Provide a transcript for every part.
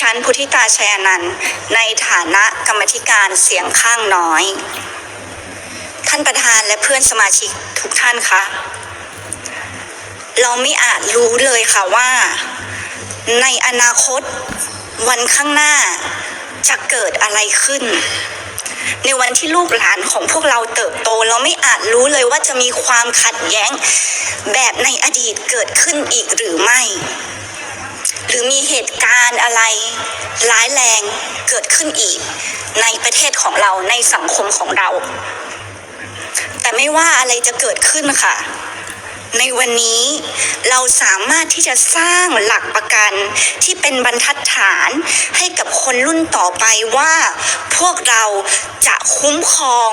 ฉันพุทธิตาชัยนันต์ในฐานะกรรมธิการเสียงข้างน้อย ท่านประธานและเพื่อนสมาชิกทุกท่านคะ เราไม่อาจรู้เลยค่ะว่า ในอนาคตวันข้างหน้าจะเกิดอะไรขึ้น ในวันที่ลูกหลานของพวกเราเติบโต เราไม่อาจรู้เลยว่าจะมีความขัดแย้งแบบในอดีตเกิดขึ้นอีกหรือไม่ รือมีเหตุการณ์อะไรร้ายแรงเกิดขึ้นอีก ในประเทศของเราในสังคมของเรา แต่ไม่ว่าอะไรจะเกิดขึ้นค่ะ ในวันนี้เราสามารถที่จะสร้างหลักประกันที่เป็นบรรทัดฐานให้กับคนรุ่นต่อไปว่า พวกเรา จะคุ้มครอง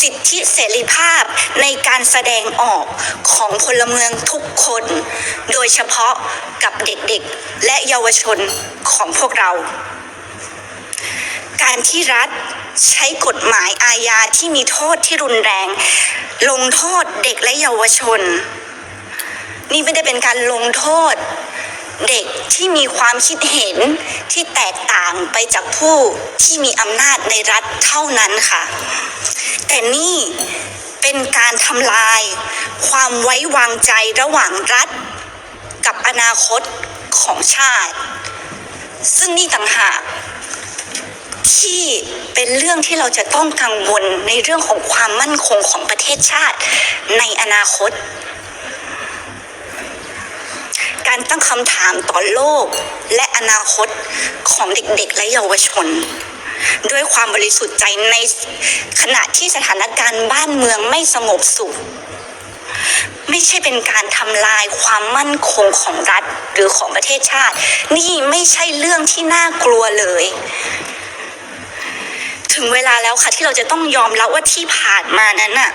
สิทธิเสรีภาพในการแสดงออกของพลเมืองทุกคน โดยเฉพาะกับเด็กๆ และเยาวชนของพวกเรา การที่รัฐใช้กฎหมายอาญาที่มีโทษที่รุนแรง ลงโทษเด็กและเยาวชน นี่ไม่ได้เป็นการลงโทษ เด็กที่มีความคิดเห็นที่แตกต่างไปจากผู้ที่มีอำนาจในรัฐเท่านั้นค่ะ แต่นี่เป็นการทำลาย ความไว้วางใจระหว่างรัฐ กับอนาคตของชาติ ซึ่งนี่ต่างหากที่เป็นเรื่องที่เราจะต้องกังวลในเรื่องของความมั่นคงของประเทศชาติในอนาคต การตั้งคำถามต่อโลก และอนาคตของเด็กๆ และเยาวชน ด้วยความบริสุทธิ์ใจในขณะที่สถานการณ์บ้านเมืองไม่สงบสุข ไม่ใช่เป็นการทำลายความมั่นคงของรัฐหรือของประเทศชาติ นี่ไม่ใช่เรื่องที่น่ากลัวเลย ถึงเวลาแล้วค่ะที่เราจะต้องยอมรับว่าที่ผ่านมานั้นน่ะ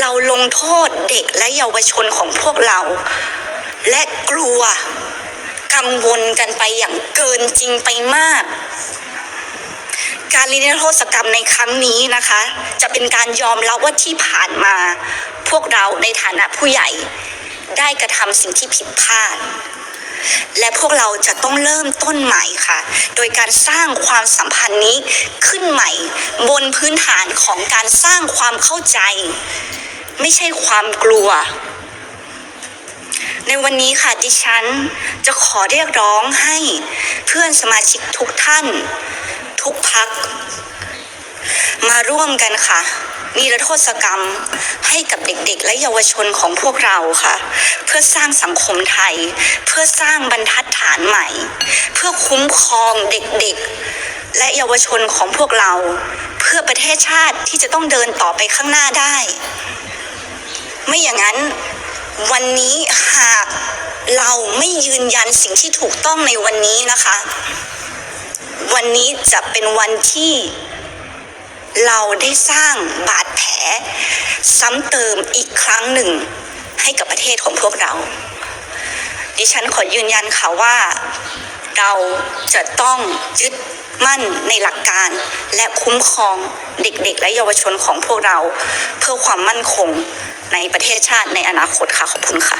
เราลงโทษเด็กและเยาวชนของพวกเรา และกลัวกังวลกันไปอย่างเกินจริงไปมาก การลินโทษกรรมในครั้งนี้นะคะ จะเป็นการยอมรับว่าที่ผ่านมา พวกเราในฐานะผู้ใหญ่ได้กระทำสิ่งที่ผิดพลาดและพวกเราจะต้องเริ่มต้นใหม่ค่ะ โดยการสร้างความสัมพันธ์นี้ขึ้นใหม่ บนพื้นฐานของการสร้างความเข้าใจ ไม่ใช่ความกลัว ในวันนี้ค่ะดิฉันจะขอเรียกร้องให้เพื่อนสมาชิกทุกท่าน ทุกพัก มาร่วมกันค่ะนิรโทษกรรมให้กับเด็กๆ และเยาวชนของพวกเราค่ะ เพื่อสร้างสังคมไทย เพื่อสร้างบรรทัดฐานใหม่ เพื่อคุ้มครองเด็กๆ และเยาวชนของพวกเรา เพื่อประเทศชาติที่จะต้องเดินต่อไปข้างหน้าได้ ไม่อย่างนั้น วันนี้หากเราไม่ยืนยันสิ่งที่ถูกต้องในวันนี้นะคะ วันนี้จะเป็นวันที่เราได้สร้างบาดแผล ซ้ำเติมอีกครั้งหนึ่งให้กับประเทศของพวกเรา ดิฉันขอยืนยันค่ะว่าเราจะต้องยึดมั่นในหลักการและคุ้มครองเด็กๆ และเยาวชนของพวกเรา เพื่อความมั่นคง ในประเทศชาติในอนาคตค่ะขอบคุณค่ะ